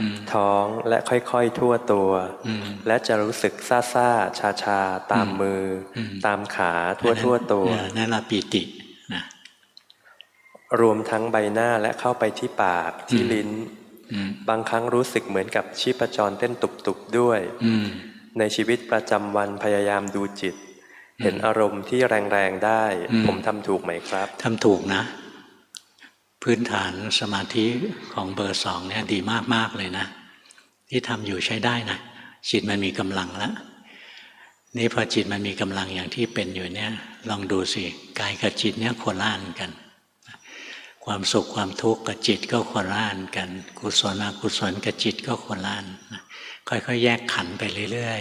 อืมท้องและค่อยๆทั่วตัวอืมและจะรู้สึกซาซาชาชาๆตามมืออมตามขาทั่วทั่วๆตัวเออนั่นละปีตินะรวมทั้งใบหน้าและเข้าไปที่ปากที่ลิ้นอืมบางครั้งรู้สึกเหมือนกับชีพจรเต้นตุบๆด้วยอืมในชีวิตประจำวันพยายามดูจิต เห็นอารมณ์ที่แรงๆได้อืมผมทำถูกไหมครับทำถูกนะ พื้นฐานสมาธิของเบอร์สองเนี่ยดีมาก ๆ เลยนะ ที่ทำอยู่ใช้ได้นะ จิตมันมีกำลังแล้วนี่พอจิตมันมีกำลังอย่างที่เป็นอยู่เนี่ย ลองดูสิกายกับจิตเนี่ยควรล่านกัน ความสุขความทุกข์กับจิตก็ควรล่านกัน กุศลอกุศลกับจิตก็ควรล่านนค่อยๆแยกขันไปเรื่อย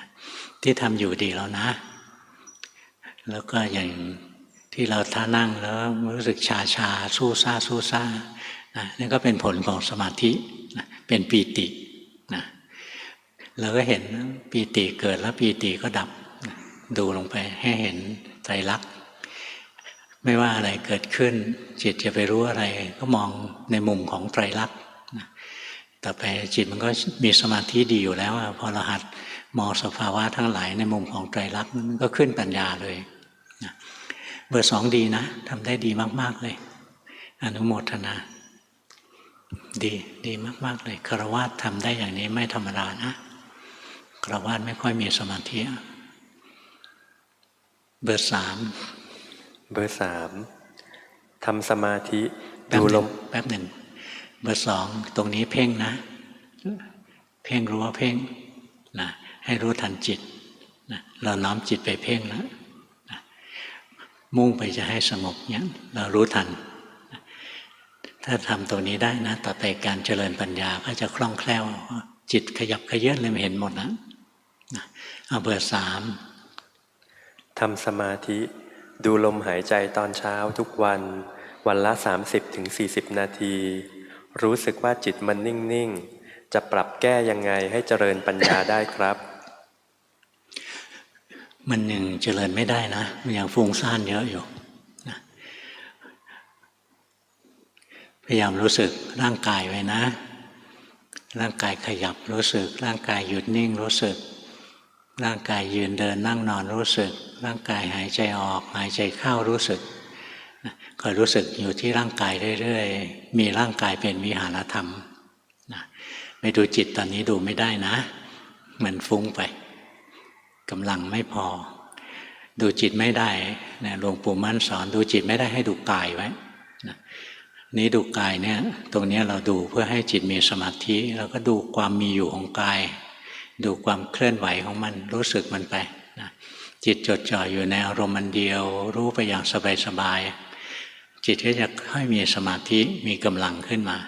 ๆที่ทำอยู่ดีแล้วนะ แล้วก็อย่าง ที่เราท่านั่งแล้วรู้สึกชาชาสู้ซาสู้ซานะนี่ก็เป็นผลของสมาธินะเป็นปีตินะเราก็เห็นปีติเกิดแล้วปีติก็ดับนะดูลงไปให้เห็นไตรลักษณ์ไม่ว่าอะไรเกิดขึ้น จิตจะไปรู้อะไร ก็มองในมุมของไตรลักษณ์ต่อไปจิตมันก็มีสมาธิดีอยู่แล้วพอเราหัดมองสภาวะทั้งหลายในมุมของไตรลักษณ์มันก็ขึ้นปัญญาเลยนะ เบอร์สองดีนะทำได้ดีมาก ๆ เลย อนุโมทนา ดีดีมาก ๆ เลยคารวะทำได้อย่างนี้ไม่ธรรมดานะคารวะไม่ค่อยมีสมาธิอะเบอร์สามเบอร์สามทำสมาธิแป๊บดูหลนึ่งมแป๊บหนึ่งเบอร์สองตรงนี้เพ่งนะ เพ่งรู้ว่าเพ่งนะให้รู้ทันจิตนะเราน้อมจิตไปเพ่งแล้วนะ มุ่งไปจะให้สงบเนี่ยเรารู้ทัน ถ้าทำตรงนี้ได้นะ ต่อไปการเจริญปัญญาก็จะคล่องแคล่ว จิตขยับขยื่นเลยเห็นหมดนะเอาเบอร์สามทำสมาธิ ดูลมหายใจตอนเช้าทุกวัน วันละ 30-40นาที รู้สึกว่าจิตมันนิ่ง ๆ จะปรับแก้ยังไงให้เจริญปัญญาได้ครับ มันยังเจริญไม่ได้นะ มันยังฟุ้งซ่านเยอะอยู่นะพยายามรู้สึกร่างกายไว้นะ ร่างกายขยับรู้สึก ร่างกายหยุดนิ่งรู้สึก ร่างกายยืนเดินนั่งนอนรู้สึก ร่างกายหายใจออก หายใจเข้ารู้สึกคอยรู้สึกอยู่ที่ร่างกายเรื่อยๆ มีร่างกายเป็นวิหารธรรมนะไปดูจิตตอนนี้ดูไม่ได้นะ มันฟุ้งไป กำลังไม่พอ ดูจิตไม่ได้นะหลวงปู่มั่นสอนดูจิตไม่ได้ให้ดูกายไว้นะนี้ดูกายเนี่ยตรงนี้เราดูเพื่อให้จิตมีสมาธิเราก็ดูความมีอยู่ของกาย ดูความเคลื่อนไหวของมันรู้สึกมันไปนะจิตจดจ่ออยู่ในอารมณ์มันเดียว รู้ไปอย่างสบายๆจิตก็จะค่อยมีสมาธิมีกำลังขึ้นมา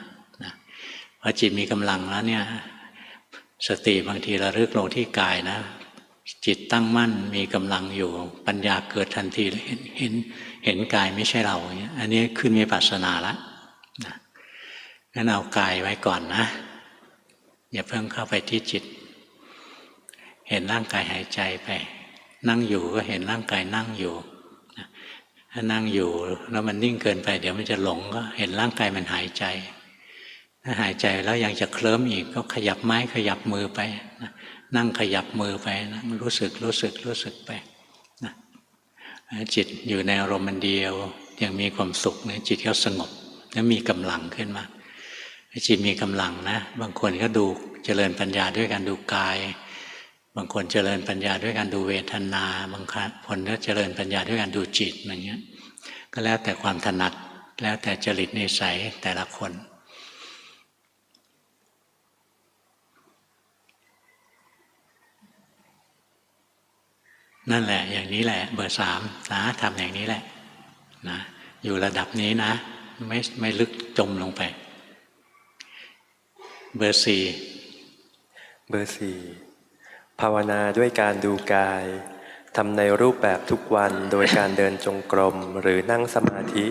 นะพอจิตมีกำลังแล้วเนี่ยสติบางทีระลึกลงที่กายนะ จิตตั้งมั่นมีกำลังอยู่ ปัญญาเกิดทันทีเห็นเห็นเห็นกายไม่ใช่เราเนี้ยอันนี้ขึ้นมีปัสนาละนะงั้นเอากายไว้ก่อนนะ อย่าเพิ่งเข้าไปที่จิต เห็นร่างกายหายใจไป นั่งอยู่ก็เห็นร่างกายนั่งอยู่ถ้านั่งอยู่แล้วมันนิ่งเกินไป เดี๋ยวมันจะหลงก็เห็นร่างกายมันหายใจถ้าหายใจแล้วยังจะเคลิ้มอีกก็ขยับไม้ขยับมือไปนะ นั่งขยับมือไปนะรู้สึกรู้สึกรู้สึกไปนะจิตอยู่ในอารมณ์มันเดียว ยังมีความสุขนะจิตก็สงบแล้วมีกำลังขึ้นมาจิตมีกำลังนะ บางคนก็ดูเจริญปัญญาด้วยการดูกาย บางคนเจริญปัญญาด้วยการดูเวทนา บางคนก็เจริญปัญญาด้วยการดูจิตอย่างเงี้ย ก็แล้วแต่ความถนัดแล้วแต่จริตนิสัยแต่ละคน นั่นแหละ อย่างนี้แหละ เบอร์สามนะทำอย่างนี้แหละนะอยู่ระดับนี้นะ ไม่ไม่ลึกจมลงไป เบอร์สี่เบอร์สี่ภาวนาด้วยการดูกายทำในรูปแบบทุกวันโดยการเดินจงกรมหรือนั่งสมาธิ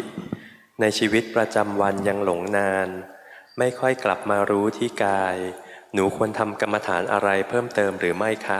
ในชีวิตประจำวันยังหลงนาน ไม่ค่อยกลับมารู้ที่กาย หนูควรทำกรรมฐานอะไรเพิ่มเติมหรือไม่คะ